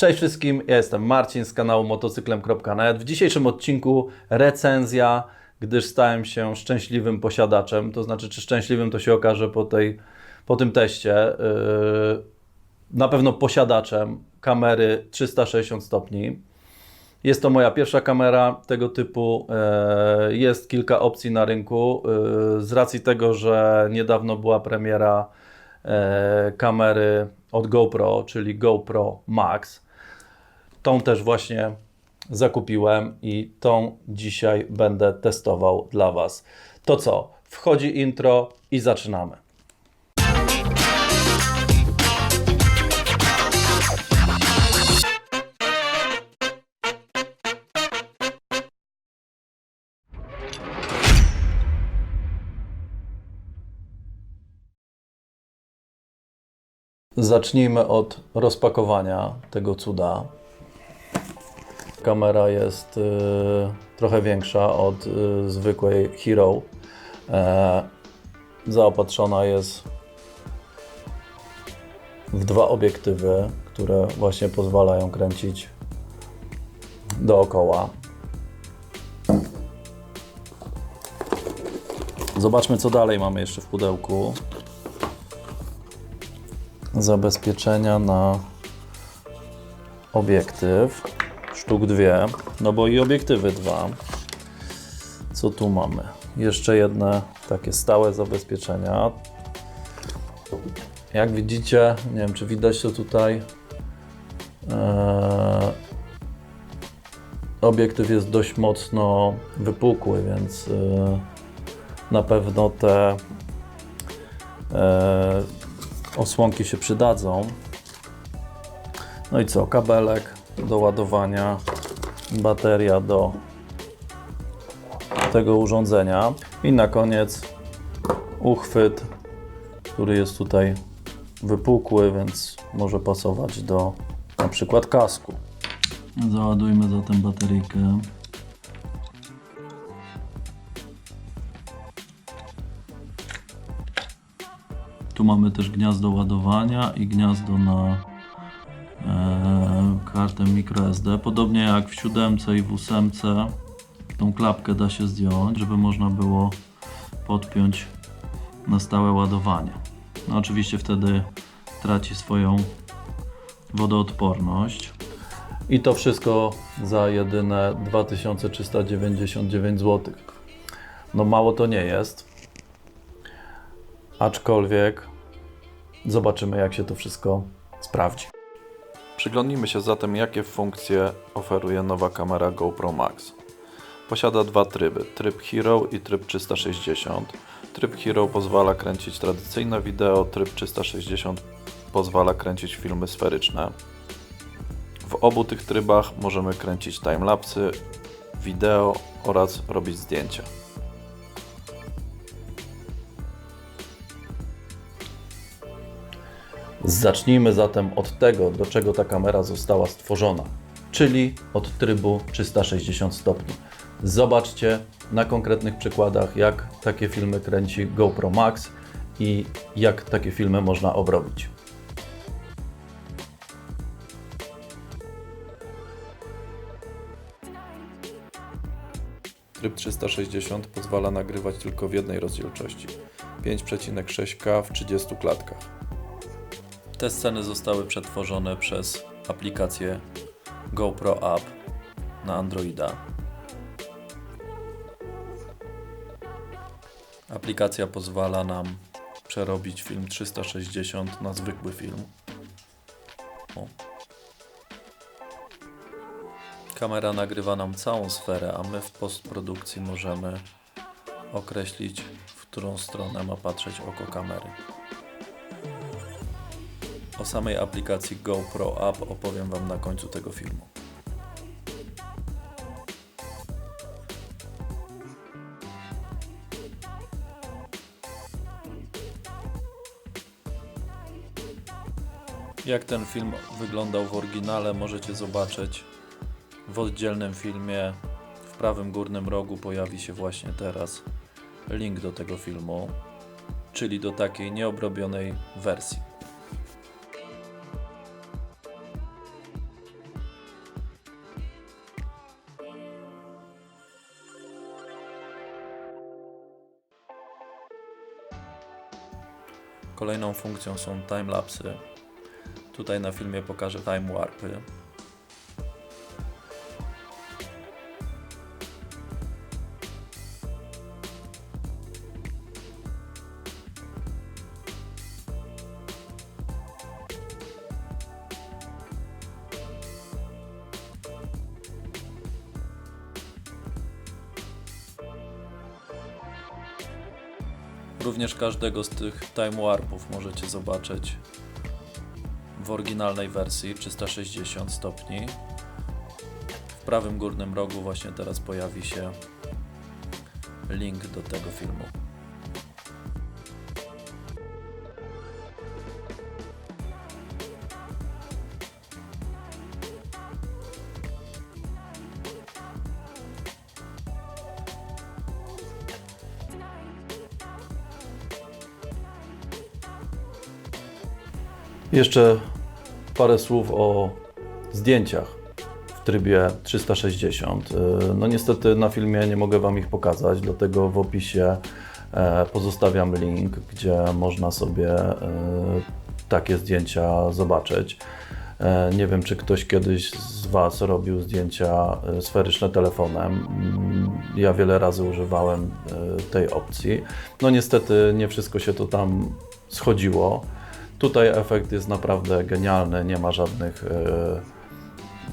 Cześć wszystkim, ja jestem Marcin z kanału motocyklem.net. W dzisiejszym odcinku recenzja, gdyż stałem się szczęśliwym posiadaczem. To znaczy, czy szczęśliwym to się okaże po, tej, po tym teście. Yy, na pewno posiadaczem kamery 360 stopni. Jest to moja pierwsza kamera tego typu. E, Jest kilka opcji na rynku. E, Z racji tego, że niedawno była premiera kamery od GoPro, czyli GoPro Max. Tą też właśnie zakupiłem i tą dzisiaj będę testował dla Was. To co? Wchodzi intro i zaczynamy. Zacznijmy od rozpakowania tego cuda. Kamera jest y, trochę większa od y, zwykłej Hero. E, zaopatrzona jest w dwa obiektywy, które właśnie pozwalają kręcić dookoła. Zobaczmy, co dalej mamy jeszcze w pudełku zabezpieczenia na obiektyw. Sztuk dwie, no bo i obiektywy dwa. Co tu mamy? Jeszcze jedne takie stałe zabezpieczenia. Jak widzicie, nie wiem czy widać to tutaj. Eee, obiektyw jest dość mocno wypukły, więc eee, na pewno te eee, osłonki się przydadzą. No i co? Kabelek do ładowania, bateria do tego urządzenia i na koniec uchwyt, który jest tutaj wypukły, więc może pasować do na przykład kasku. Załadujmy zatem bateryjkę. Tu mamy też gniazdo ładowania i gniazdo na kartę microSD. Podobnie jak w 7 i w 8 tą klapkę da się zdjąć, żeby można było podpiąć na stałe ładowanie. No oczywiście wtedy traci swoją wodoodporność. I to wszystko za jedyne 2399 zł. No mało to nie jest. Aczkolwiek zobaczymy, jak się to wszystko sprawdzi. Przyglądnijmy się zatem, jakie funkcje oferuje nowa kamera GoPro Max. Posiada dwa tryby: tryb Hero i tryb 360. Tryb Hero pozwala kręcić tradycyjne wideo, tryb 360 pozwala kręcić filmy sferyczne. W obu tych trybach możemy kręcić timelapsy, wideo oraz robić zdjęcia. Zacznijmy zatem od tego, do czego ta kamera została stworzona, czyli od trybu 360 stopni. Zobaczcie na konkretnych przykładach, jak takie filmy kręci GoPro Max i jak takie filmy można obrobić. Tryb 360 pozwala nagrywać tylko w jednej rozdzielczości 5,6K w 30 klatkach. Te sceny zostały przetworzone przez aplikację GoPro App na Androida. Aplikacja pozwala nam przerobić film 360 na zwykły film. O. Kamera nagrywa nam całą sferę, a my w postprodukcji możemy określić, w którą stronę ma patrzeć oko kamery. O samej aplikacji GoPro App opowiem Wam na końcu tego filmu. Jak ten film wyglądał w oryginale możecie zobaczyć w oddzielnym filmie. W prawym górnym rogu pojawi się właśnie teraz link do tego filmu, czyli do takiej nieobrobionej wersji. Kolejną funkcją są timelapsy. Tutaj na filmie pokażę time warpy. Również każdego z tych time warpów możecie zobaczyć w oryginalnej wersji 360 stopni. W prawym górnym rogu właśnie teraz pojawi się link do tego filmu. Jeszcze parę słów o zdjęciach w trybie 360. Yy, No niestety na filmie nie mogę Wam ich pokazać, dlatego w opisie e, pozostawiam link, gdzie można sobie e, takie zdjęcia zobaczyć. E, Nie wiem, czy ktoś kiedyś z Was robił zdjęcia sferyczne telefonem. Mm, Ja wiele razy używałem tej opcji. No niestety nie wszystko się to tam schodziło. Tutaj efekt jest naprawdę genialny, nie ma żadnych e,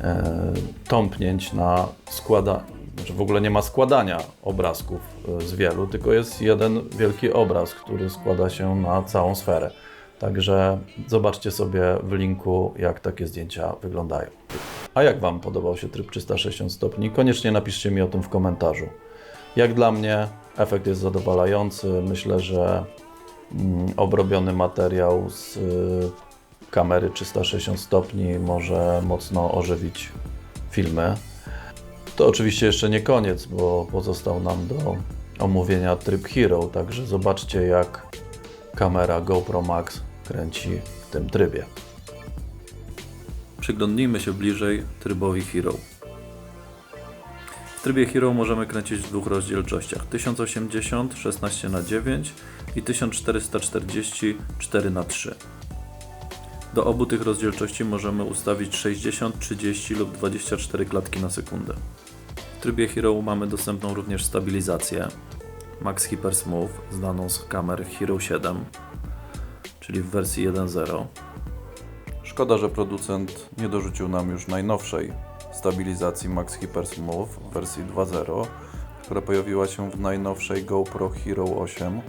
e, tąpnięć na składa, znaczy w ogóle nie ma składania obrazków e, z wielu, tylko jest jeden wielki obraz, który składa się na całą sferę. Także zobaczcie sobie w linku, jak takie zdjęcia wyglądają. A jak Wam podobał się tryb 360 stopni? Koniecznie napiszcie mi o tym w komentarzu. Jak dla mnie efekt jest zadowalający. Myślę, że obrobiony materiał z y, kamery 360 stopni może mocno ożywić filmy. To oczywiście jeszcze nie koniec, bo pozostał nam do omówienia tryb Hero, także zobaczcie jak kamera GoPro Max kręci w tym trybie. Przyglądnijmy się bliżej trybowi Hero. Trybie Hero możemy kręcić w dwóch rozdzielczościach 1080 16 na 9 i 1440 4 na 3 Do obu tych rozdzielczości możemy ustawić 60, 30 lub 24 klatki na sekundę. W trybie Hero mamy dostępną również stabilizację Max Hyper Smooth znaną z kamer Hero 7, czyli w wersji 1.0. Szkoda, że producent nie dorzucił nam już najnowszej stabilizacji Max Hyper Smooth w wersji 2.0, która pojawiła się w najnowszej GoPro Hero 8.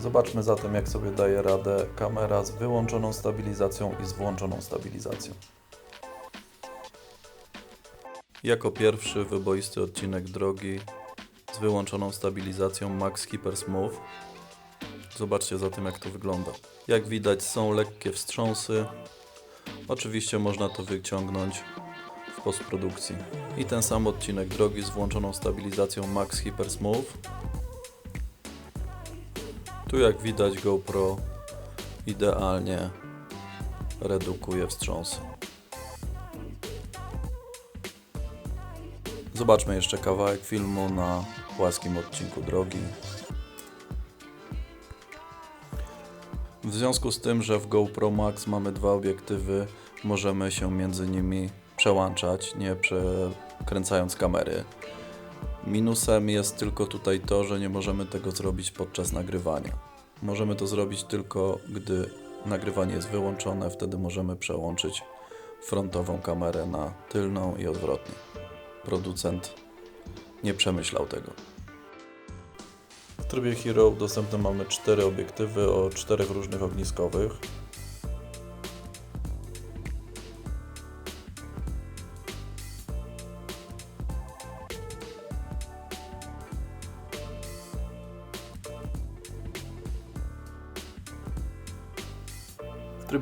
Zobaczmy zatem, jak sobie daje radę kamera z wyłączoną stabilizacją i z włączoną stabilizacją. Jako pierwszy wyboisty odcinek drogi z wyłączoną stabilizacją Max Hyper Smooth. Zobaczcie zatem, jak to wygląda. Jak widać, są lekkie wstrząsy, Oczywiście można to wyciągnąć postprodukcji. I ten sam odcinek drogi z włączoną stabilizacją Max Hyper Smooth. Tu jak widać GoPro idealnie redukuje wstrząsy. Zobaczmy jeszcze kawałek filmu na płaskim odcinku drogi. W związku z tym, że w GoPro Max mamy dwa obiektywy, możemy się między nimi przełączać, nie przekręcając kamery. Minusem jest tylko tutaj to, że nie możemy tego zrobić podczas nagrywania. Możemy to zrobić tylko, gdy nagrywanie jest wyłączone, wtedy możemy przełączyć frontową kamerę na tylną i odwrotnie. Producent nie przemyślał tego. W trybie Hero dostępne mamy cztery obiektywy o czterech różnych ogniskowych.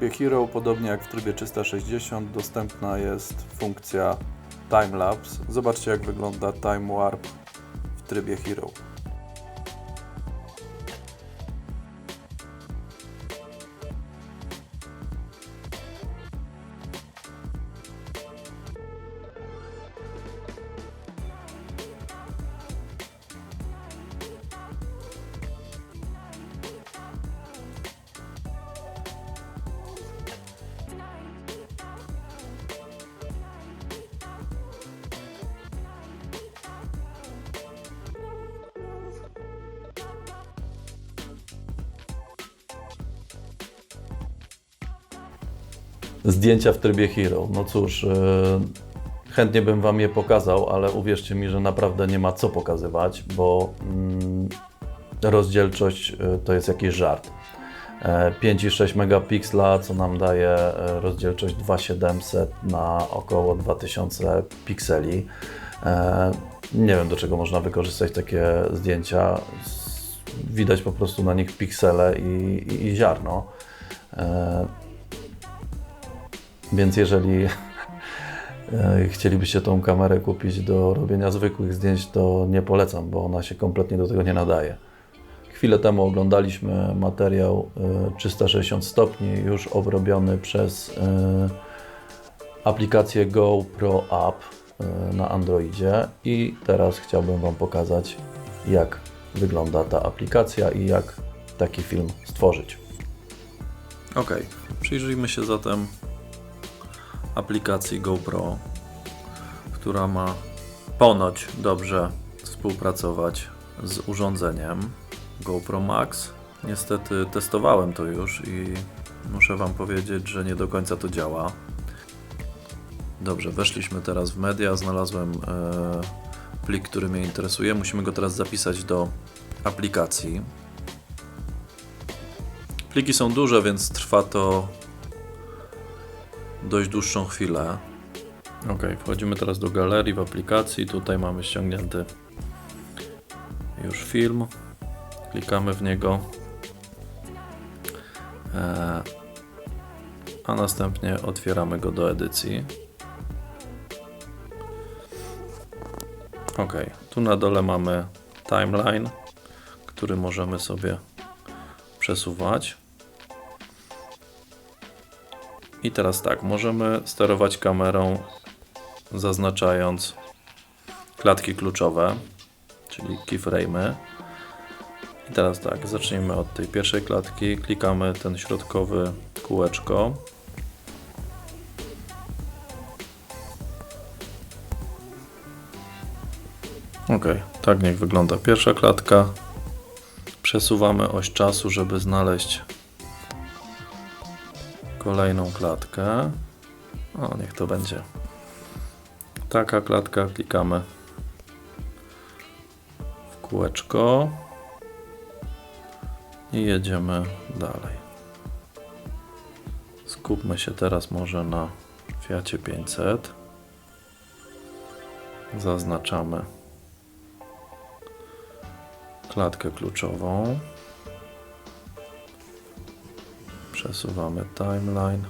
Trybie Hero, podobnie jak w trybie 360, dostępna jest funkcja Timelapse. Zobaczcie jak wygląda Time Warp w trybie Hero. Zdjęcia w trybie Hero. No cóż, e, chętnie bym Wam je pokazał, ale uwierzcie mi, że naprawdę nie ma co pokazywać, bo mm, rozdzielczość e, to jest jakiś żart. E, 5,6 megapiksla, co nam daje e, rozdzielczość 2700 na około 2000 pikseli. E, Nie wiem, do czego można wykorzystać takie zdjęcia. Widać po prostu na nich piksele i, i, i ziarno. E, Więc jeżeli e, chcielibyście tą kamerę kupić do robienia zwykłych zdjęć, to nie polecam, bo ona się kompletnie do tego nie nadaje. Chwilę temu oglądaliśmy materiał e, 360 stopni, już obrobiony przez e, aplikację GoPro App e, na Androidzie i teraz chciałbym Wam pokazać, jak wygląda ta aplikacja i jak taki film stworzyć. Ok, przyjrzyjmy się zatem aplikacji GoPro, która ma ponoć dobrze współpracować z urządzeniem GoPro Max. Niestety testowałem to już i muszę Wam powiedzieć, że nie do końca to działa. Dobrze, weszliśmy teraz w media, znalazłem e, plik, który mnie interesuje. Musimy go teraz zapisać do aplikacji. Pliki są duże, więc trwa to dość dłuższą chwilę. Ok, wchodzimy teraz do galerii w aplikacji. Tutaj mamy ściągnięty już film. Klikamy w niego. E, a następnie otwieramy go do edycji. Ok, tu na dole mamy timeline, który możemy sobie przesuwać. I teraz tak, możemy sterować kamerą zaznaczając klatki kluczowe, czyli keyframe'y. I teraz tak, zacznijmy od tej pierwszej klatki, klikamy ten środkowy kółeczko. Ok, tak niech wygląda pierwsza klatka. Przesuwamy oś czasu, żeby znaleźć kolejną klatkę. O, niech to będzie. Taka klatka, klikamy w kółeczko i jedziemy dalej. Skupmy się teraz może na Fiacie 500. Zaznaczamy klatkę kluczową. Przesuwamy timeline.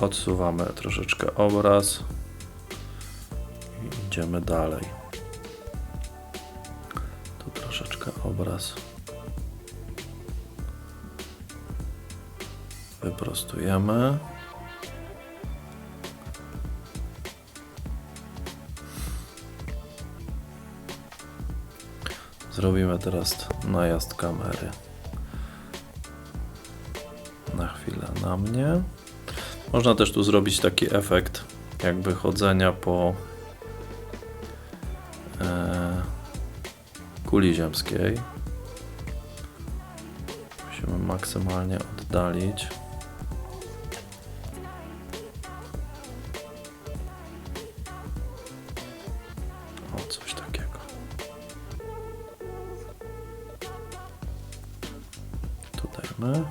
Odsuwamy troszeczkę obraz i idziemy dalej. Tu troszeczkę obraz wyprostujemy. Zrobimy teraz najazd kamery. Na chwilę na mnie. Można też tu zrobić taki efekt jakby chodzenia po e, kuli ziemskiej. Musimy maksymalnie oddalić. O, coś takiego. Tutaj my.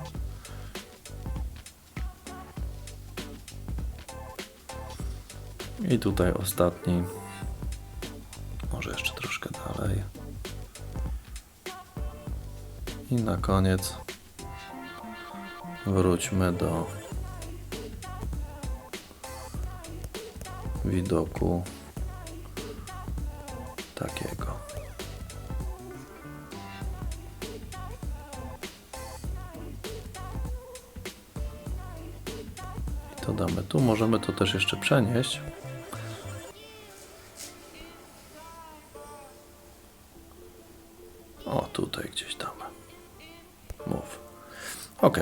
I tutaj ostatni. Może jeszcze troszkę dalej. I na koniec wróćmy do widoku takiego. Możemy to też jeszcze przenieść. O, tutaj gdzieś damy. Mów. Ok.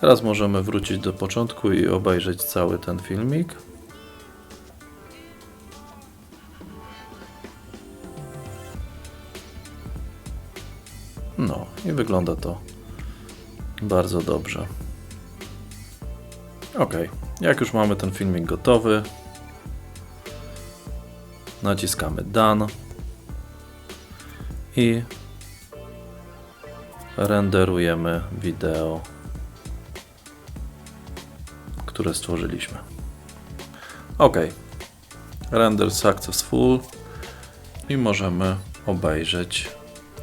Teraz możemy wrócić do początku i obejrzeć cały ten filmik. No i wygląda to bardzo dobrze. Ok, jak już mamy ten filmik gotowy, naciskamy Done i renderujemy wideo, które stworzyliśmy. Ok, render successful i możemy obejrzeć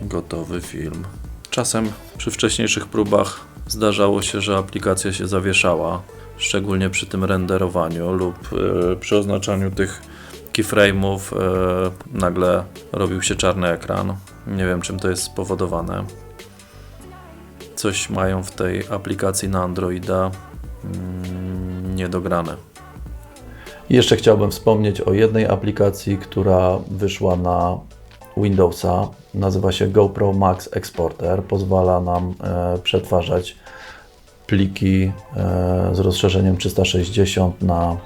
gotowy film. Czasem przy wcześniejszych próbach zdarzało się, że aplikacja się zawieszała, szczególnie przy tym renderowaniu lub e, przy oznaczaniu tych keyframe'ów e, nagle robił się czarny ekran. Nie wiem czym to jest spowodowane. Coś mają w tej aplikacji na Androida mm, niedograne. Jeszcze chciałbym wspomnieć o jednej aplikacji, która wyszła na Windowsa. Nazywa się GoPro Max Exporter. Pozwala nam e, przetwarzać pliki e, z rozszerzeniem 360 na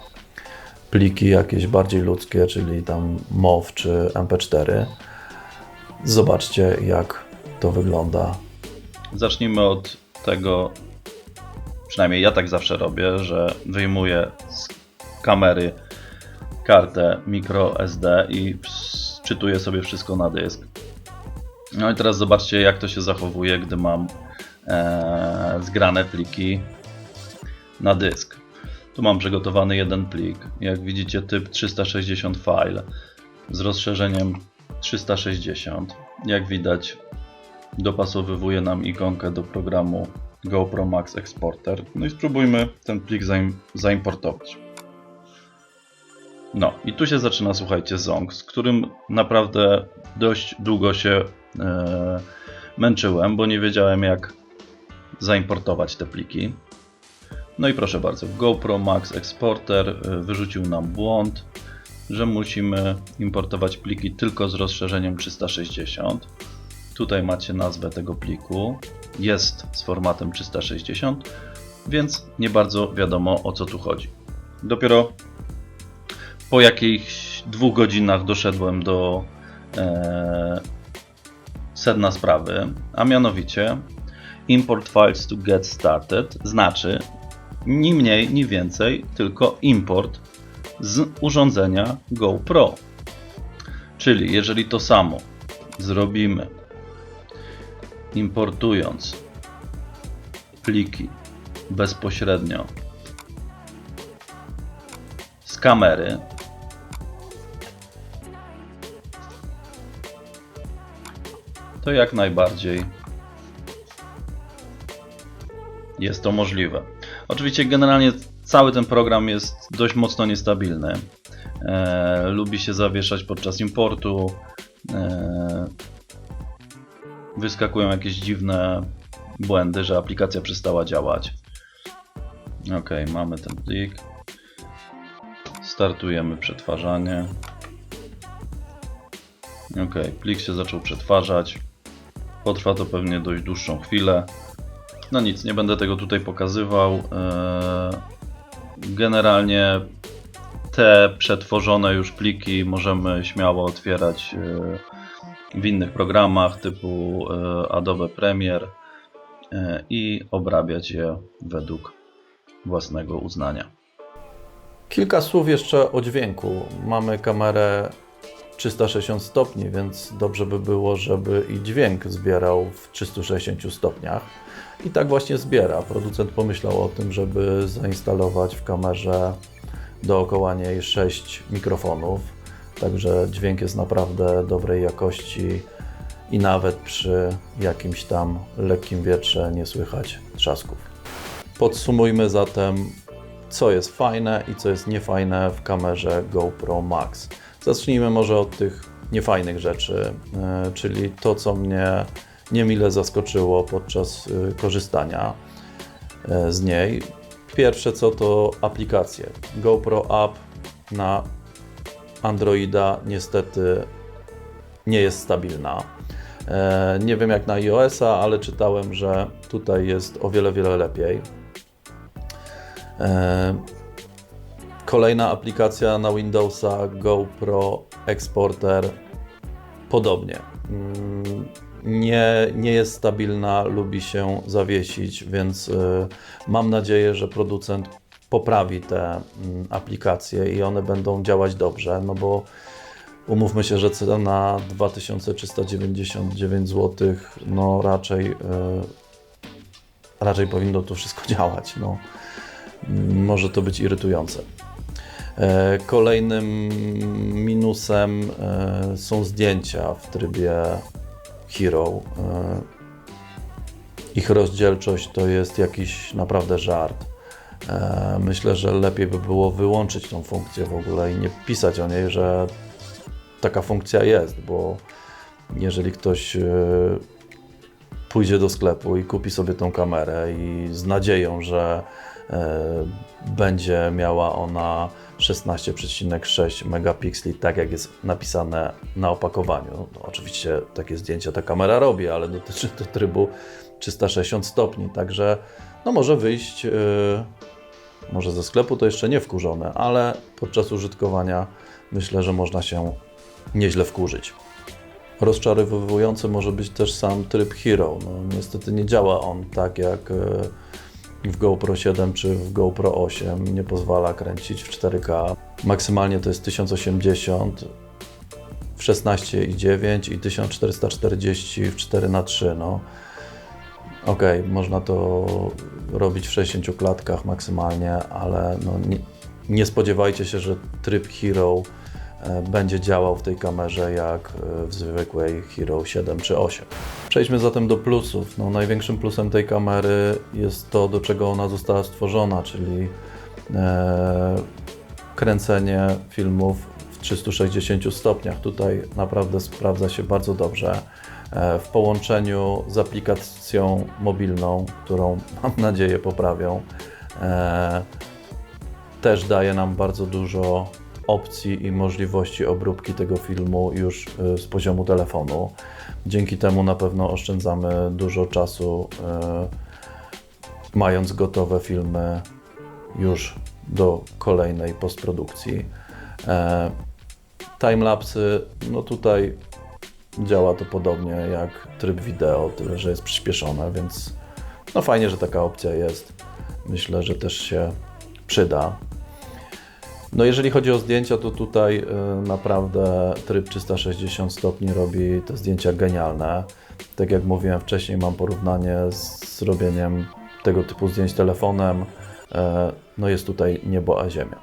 pliki jakieś bardziej ludzkie, czyli tam MOV czy MP4. Zobaczcie, jak to wygląda. Zacznijmy od tego, przynajmniej ja tak zawsze robię, że wyjmuję z kamery kartę microSD i czytuję sobie wszystko na dysk. No i teraz zobaczcie jak to się zachowuje, gdy mam e, zgrane pliki na dysk. Tu mam przygotowany jeden plik, jak widzicie typ 360 file z rozszerzeniem 360. Jak widać dopasowywuje nam ikonkę do programu GoPro Max Exporter. No i spróbujmy ten plik zaim zaimportować. No i tu się zaczyna, słuchajcie, ząg, z którym naprawdę dość długo się e, męczyłem, bo nie wiedziałem jak zaimportować te pliki. No i proszę bardzo, GoPro Max Exporter e, wyrzucił nam błąd, że musimy importować pliki tylko z rozszerzeniem 360. Tutaj macie nazwę tego pliku. Jest z formatem 360, więc nie bardzo wiadomo o co tu chodzi. Dopiero po jakichś dwóch godzinach doszedłem do e, sedna sprawy, a mianowicie import files to get started znaczy ni mniej, ni więcej, tylko import z urządzenia GoPro. Czyli jeżeli to samo zrobimy importując pliki bezpośrednio z kamery, to jak najbardziej jest to możliwe. Oczywiście generalnie cały ten program jest dość mocno niestabilny. E, lubi się zawieszać podczas importu. E, wyskakują jakieś dziwne błędy, że aplikacja przestała działać. Ok, mamy ten plik. Startujemy przetwarzanie. Ok, plik się zaczął przetwarzać. Potrwa to pewnie dość dłuższą chwilę. No nic, nie będę tego tutaj pokazywał. Eee, Generalnie te przetworzone już pliki możemy śmiało otwierać e, w innych programach typu e, Adobe Premiere e, i obrabiać je według własnego uznania. Kilka słów jeszcze o dźwięku. Mamy kamerę 360 stopni, więc dobrze by było, żeby i dźwięk zbierał w 360 stopniach. I tak właśnie zbiera. Producent pomyślał o tym, żeby zainstalować w kamerze dookoła niej 6 mikrofonów. Także dźwięk jest naprawdę dobrej jakości i nawet przy jakimś tam lekkim wietrze nie słychać trzasków. Podsumujmy zatem, co jest fajne i co jest niefajne w kamerze GoPro Max. Zacznijmy może od tych niefajnych rzeczy, e, czyli to, co mnie niemile zaskoczyło podczas e, korzystania e, z niej. Pierwsze co to aplikacje. GoPro App na Androida niestety nie jest stabilna. Nie wiem jak na iOS-a, ale czytałem, że tutaj jest o wiele, wiele lepiej. Kolejna aplikacja na Windowsa GoPro Exporter podobnie. Mm, nie, nie jest stabilna, lubi się zawiesić, więc y, mam nadzieję, że producent poprawi te mm, aplikacje i one będą działać dobrze, no bo umówmy się, że cena 2399 zł, no raczej, y, raczej powinno to wszystko działać. No. Może to być irytujące. E, Kolejnym minusem e, są zdjęcia w trybie Hero. E, Ich rozdzielczość to jest jakiś naprawdę żart. Myślę, że lepiej by było wyłączyć tą funkcję w ogóle i nie pisać o niej, że taka funkcja jest, bo jeżeli ktoś pójdzie do sklepu i kupi sobie tą kamerę i z nadzieją, że będzie miała ona 16,6 megapikseli, tak jak jest napisane na opakowaniu. No, oczywiście takie zdjęcia ta kamera robi, ale dotyczy to trybu 360 stopni, także no może wyjść, e, może ze sklepu to jeszcze nie wkurzone, ale podczas użytkowania myślę, że można się nieźle wkurzyć. Rozczarowujący może być też sam tryb Hero. No, niestety nie działa on tak jak e, w GoPro 7 czy w GoPro 8. Nie pozwala kręcić w 4K. Maksymalnie to jest 1080 w 16,9 i 1440 w 4x3. No. Ok, można to robić w 60 klatkach maksymalnie, ale no nie, nie spodziewajcie się, że tryb Hero e, będzie działał w tej kamerze jak e, w zwykłej Hero 7 czy 8. Przejdźmy zatem do plusów. No, największym plusem tej kamery jest to, do czego ona została stworzona, czyli e, kręcenie filmów w 360 stopniach. Tutaj naprawdę sprawdza się bardzo dobrze. E, w połączeniu z aplikacją mobilną, którą mam nadzieję poprawią, e, też daje nam bardzo dużo opcji i możliwości obróbki tego filmu już y, z poziomu telefonu. Dzięki temu na pewno oszczędzamy dużo czasu, y, mając gotowe filmy już do kolejnej postprodukcji. E, Timelapsy, no tutaj działa to podobnie jak tryb wideo, tyle że jest przyspieszone, więc no fajnie, że taka opcja jest. Myślę, że też się przyda. No jeżeli chodzi o zdjęcia, to tutaj y, naprawdę tryb 360 stopni robi te zdjęcia genialne. Tak jak mówiłem wcześniej, mam porównanie z robieniem tego typu zdjęć telefonem. E, No jest tutaj niebo a ziemia.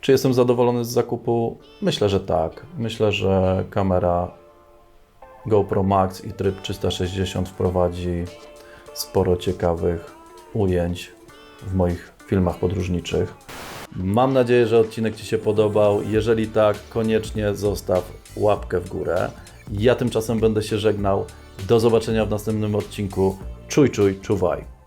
Czy jestem zadowolony z zakupu? Myślę, że tak. Myślę, że kamera GoPro Max i tryb 360 wprowadzi sporo ciekawych ujęć w moich filmach podróżniczych. Mam nadzieję, że odcinek Ci się podobał. Jeżeli tak, koniecznie zostaw łapkę w górę. Ja tymczasem będę się żegnał. Do zobaczenia w następnym odcinku. Czuj, czuj, czuwaj.